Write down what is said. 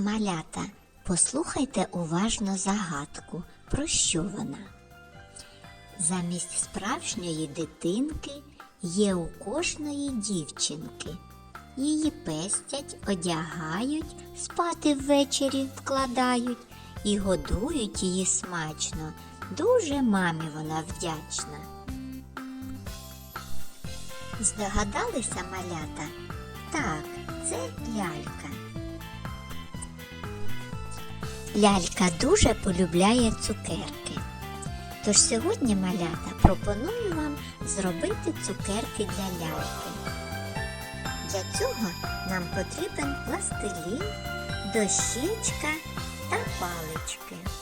Малята, послухайте уважно загадку. Про що вона? Замість справжньої дитинки є у кожної дівчинки. Її пестять, одягають, спати ввечері вкладають і годують її смачно. Дуже мамі вона вдячна. Здогадалися малята? Так, це лялька. Лялька дуже полюбляє цукерки. Тож сьогодні, малята, пропоную вам зробити цукерки для ляльки. Для цього нам потрібен пластилін, дощечка та палички.